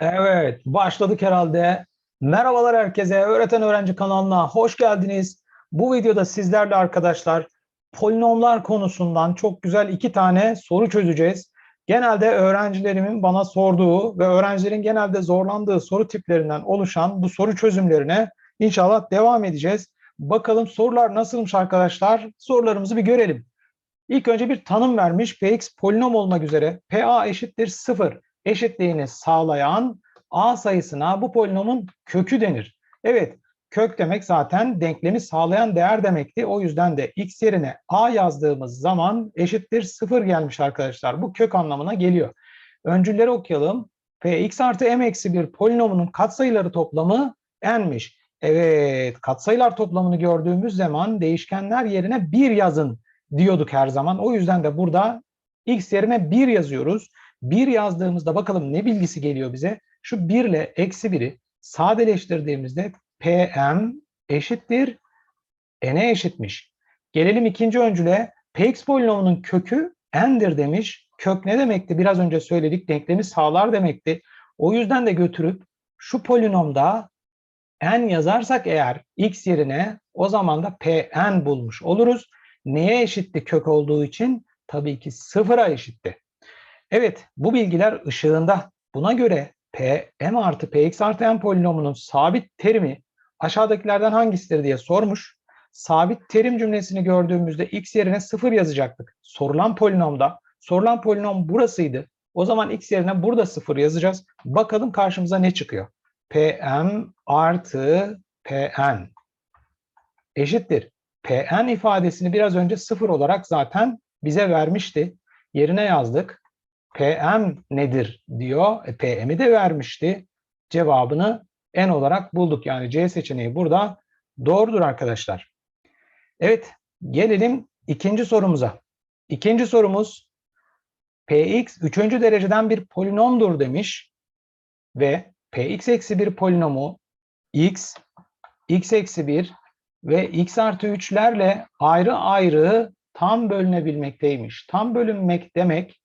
Evet, başladık herhalde. Merhabalar herkese, Öğreten Öğrenci kanalına hoş geldiniz. Bu videoda sizlerle arkadaşlar polinomlar konusundan çok güzel iki tane soru çözeceğiz. Genelde öğrencilerimin bana sorduğu ve öğrencilerin genelde zorlandığı soru tiplerinden oluşan bu soru çözümlerine inşallah devam edeceğiz. Bakalım sorular nasılmış arkadaşlar? Sorularımızı bir görelim. İlk önce bir tanım vermiş. Px polinom olmak üzere PA eşittir 0 eşitliğini sağlayan A sayısına bu polinomun kökü denir. Evet, kök demek zaten denklemi sağlayan değer demekti. O yüzden de x yerine A yazdığımız zaman eşittir 0 gelmiş arkadaşlar. Bu kök anlamına geliyor. Öncülleri okuyalım. Px artı m eksi 1 polinomunun katsayıları toplamı n'miş. Evet, katsayılar toplamını gördüğümüz zaman değişkenler yerine 1 yazın diyorduk her zaman. O yüzden de burada x yerine 1 yazıyoruz. 1 yazdığımızda bakalım ne bilgisi geliyor bize? Şu 1 ile eksi 1'i sadeleştirdiğimizde pm eşittir n'e eşitmiş. Gelelim ikinci öncüle. px polinomunun kökü n'dir demiş. Kök ne demekti? Biraz önce söyledik. Denklemi sağlar demekti. O yüzden de götürüp şu polinomda n yazarsak eğer x yerine o zaman da pn bulmuş oluruz. Neye eşitti kök olduğu için? Tabii ki sıfıra eşitti. Evet, bu bilgiler ışığında buna göre P, M artı Px artı M polinomunun sabit terimi aşağıdakilerden hangisidir diye sormuş. Sabit terim cümlesini gördüğümüzde x yerine 0 yazacaktık. Sorulan polinomda, sorulan polinom burasıydı. O zaman x yerine burada 0 yazacağız. Bakalım karşımıza ne çıkıyor. Pm artı Pn eşittir. Pn ifadesini biraz önce 0 olarak zaten bize vermişti. Yerine yazdık. PM nedir diyor. E, PM'i de vermişti. Cevabını N olarak bulduk. Yani C seçeneği burada doğrudur arkadaşlar. Evet gelelim ikinci sorumuza. İkinci sorumuz Px üçüncü dereceden bir polinomdur demiş ve Px eksi bir polinomu x, x eksi 1 ve x artı 3'lerle ayrı ayrı tam bölünebilmekteymiş. Tam bölünmek demek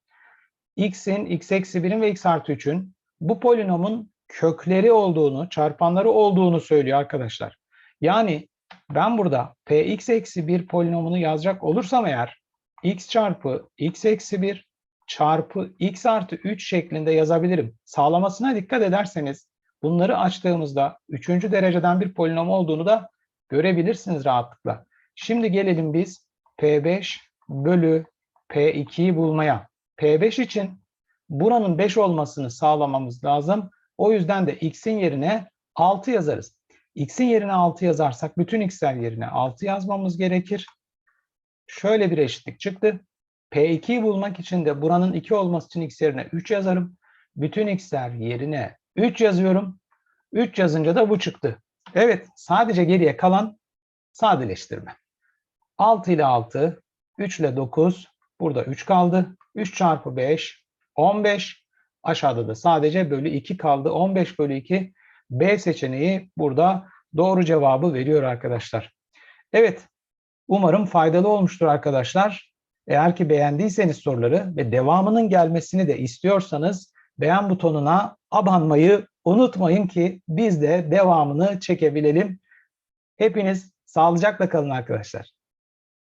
x'in, x eksi 1'in ve x artı 3'ün bu polinomun kökleri olduğunu, çarpanları olduğunu söylüyor arkadaşlar. Yani ben burada px eksi 1 polinomunu yazacak olursam eğer x çarpı x eksi 1 çarpı x artı 3 şeklinde yazabilirim. Sağlamasına dikkat ederseniz bunları açtığımızda 3. dereceden bir polinom olduğunu da görebilirsiniz rahatlıkla. Şimdi gelelim biz P5 bölü P2'yi bulmaya. P5 için buranın 5 olmasını sağlamamız lazım. O yüzden de x'in yerine 6 yazarız. x'in yerine 6 yazarsak bütün x'ler yerine 6 yazmamız gerekir. Şöyle bir eşitlik çıktı. P2'yi bulmak için de buranın 2 olması için x yerine 3 yazarım. Bütün x'ler yerine 3 yazıyorum. 3 yazınca da bu çıktı. Evet, sadece geriye kalan sadeleştirme. 6 ile 6, 3 ile 9, burada 3 kaldı. 3 çarpı 5, 15. Aşağıda da sadece bölü 2 kaldı. 15 bölü 2. B seçeneği burada doğru cevabı veriyor arkadaşlar. Evet, umarım faydalı olmuştur arkadaşlar. Eğer ki beğendiyseniz soruları ve devamının gelmesini de istiyorsanız beğen butonuna abanmayı unutmayın ki biz de devamını çekebilelim. Hepiniz sağlıcakla kalın arkadaşlar.